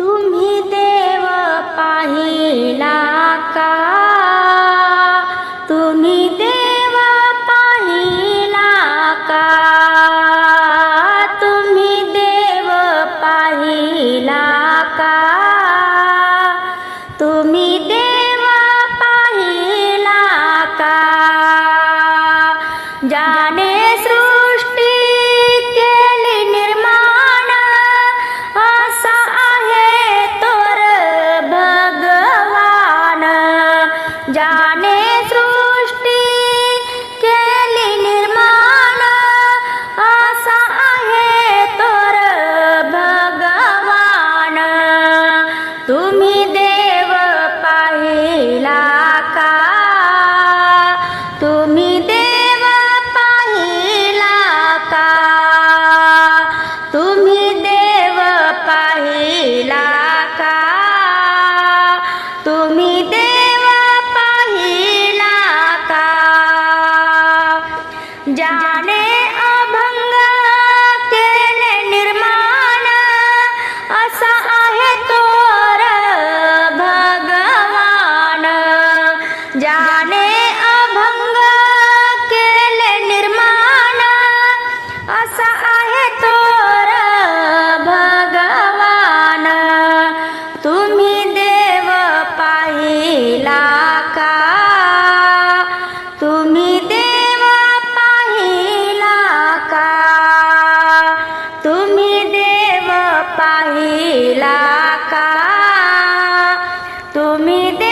तुम्ही देव पाहिला का? तुम्ही देव पाहिला का? तुम्ही देव पाहिला का? तुम्ही देव पाहिला का? जाने सृ ya जाने पाहिला का? तुम्ही